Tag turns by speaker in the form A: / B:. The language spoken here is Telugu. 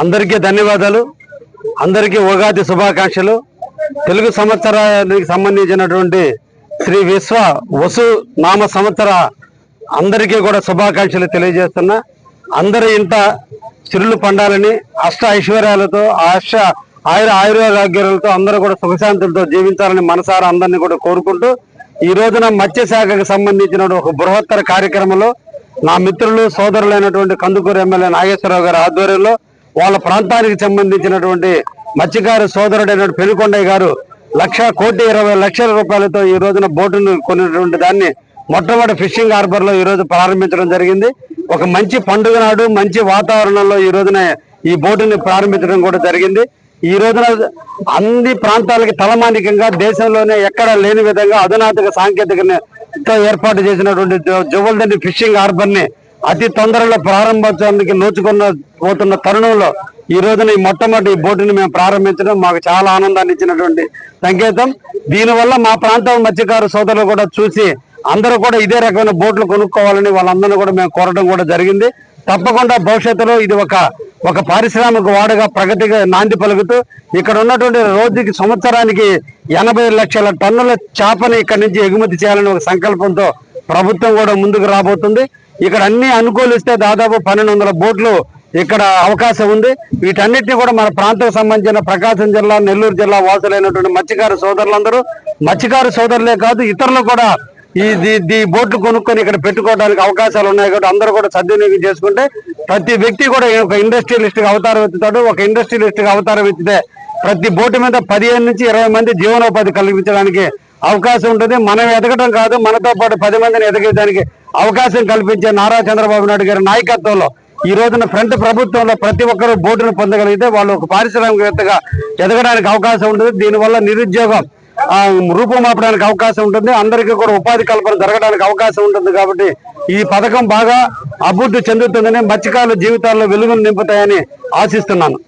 A: అందరికీ ధన్యవాదాలు. అందరికీ ఉగాది శుభాకాంక్షలు. తెలుగు సంవత్సరానికి సంబంధించినటువంటి శ్రీ విశ్వ వసు నామ సంవత్సర అందరికీ కూడా శుభాకాంక్షలు తెలియజేస్తున్నా. అందరి ఇంట చిరులు పండాలని అష్ట ఐశ్వర్యాలతో అష్ట ఆయుర ఆయుర్వేదాగ్యాలతో అందరూ కూడా సుఖశాంతులతో జీవించాలని మనసారా అందరినీ కూడా కోరుకుంటూ ఈ రోజున మత్స్యశాఖకు సంబంధించిన ఒక బృహత్తర కార్యక్రమంలో నా మిత్రులు సోదరులైనటువంటి కందుకూరు ఎమ్మెల్యే నాగేశ్వరరావు గారి ఆధ్వర్యంలో వాళ్ళ ప్రాంతానికి సంబంధించినటువంటి మత్స్యకారు సోదరుడైనటువంటి పెనుకొండయ్య గారు లక్ష కోటి ఇరవై లక్షల రూపాయలతో ఈ రోజున బోటును కొన్నటువంటి దాన్ని మొట్టమొదటి ఫిషింగ్ హార్బర్లో ఈ రోజు ప్రారంభించడం జరిగింది. ఒక మంచి పండుగ నాడు మంచి వాతావరణంలో ఈ రోజున ఈ బోటుని ప్రారంభించడం కూడా జరిగింది. ఈ రోజున అన్ని ప్రాంతాలకి తలమానికంగా దేశంలోనే ఎక్కడ లేని విధంగా అధునాతక సాంకేతికతో ఏర్పాటు చేసినటువంటి జువల్దండి ఫిషింగ్ హార్బర్ని అతి తొందరలో ప్రారంభించడానికి నోచుకున్న పోతున్న తరుణంలో ఈ రోజున ఈ మొట్టమొదటి బోటుని మేము ప్రారంభించడం మాకు చాలా ఆనందాన్ని ఇచ్చినటువంటి సంకేతం. దీనివల్ల మా ప్రాంతం మత్స్యకారు సోదరులు కూడా చూసి అందరూ కూడా ఇదే రకమైన బోట్లు కొనుక్కోవాలని వాళ్ళందరినీ కూడా మేము కోరడం కూడా జరిగింది. తప్పకుండా భవిష్యత్తులో ఇది ఒక ఒక పారిశ్రామిక వాడుగా ప్రగతిగా నాంది పలుకుతూ ఇక్కడ ఉన్నటువంటి రోజుకి సంవత్సరానికి ఎనభై లక్షల టన్నుల చేపని ఇక్కడ నుంచి ఎగుమతి చేయాలని ఒక సంకల్పంతో ప్రభుత్వం కూడా ముందుకు రాబోతుంది. ఇక్కడ అన్ని అనుకూలిస్తే దాదాపు పన్నెండు వందల బోట్లు ఇక్కడ అవకాశం ఉంది. వీటన్నిటిని కూడా మన ప్రాంతం సంబంధించిన ప్రకాశం జిల్లా నెల్లూరు జిల్లా వాసులైనటువంటి మత్స్యకారు సోదరులందరూ మత్స్యకారు సోదరులే కాదు ఇతరులు కూడా ఈ దీ- బోట్లు కొనుక్కొని ఇక్కడ పెట్టుకోవడానికి అవకాశాలు ఉన్నాయి కాబట్టి అందరూ కూడా సద్వినియోగం చేసుకుంటే ప్రతి వ్యక్తి కూడా ఒక ఇండస్ట్రియలిస్ట్గా అవతారం ఎత్తుతాడు. ఒక ఇండస్ట్రియలిస్ట్గా అవతారం ఎత్తితే ప్రతి బోటు మీద పదిహేను నుంచి ఇరవై మంది జీవనోపాధి కల్పించడానికి అవకాశం ఉంటుంది. మనం ఎదగడం కాదు మనతో పాటు పది మందిని ఎదగడానికి అవకాశం కల్పించే నారా చంద్రబాబు నాయుడు గారి నాయకత్వంలో ఈ రోజున ఫ్రంట్ ప్రభుత్వంలో ప్రతి ఒక్కరూ బోర్డును పొందగలిగితే వాళ్ళు ఒక పారిశ్రామికవేత్తగా ఎదగడానికి అవకాశం ఉంటుంది. దీనివల్ల నిరుద్యోగం ఆ, రూపుమాపడానికి అవకాశం ఉంటుంది. అందరికీ కూడా ఉపాధి కల్పన జరగడానికి అవకాశం ఉంటుంది కాబట్టి ఈ పథకం బాగా అభివృద్ధి చెందుతుందని మత్స్యకారుల జీవితాల్లో వెలుగును నింపుతాయని ఆశిస్తున్నాను.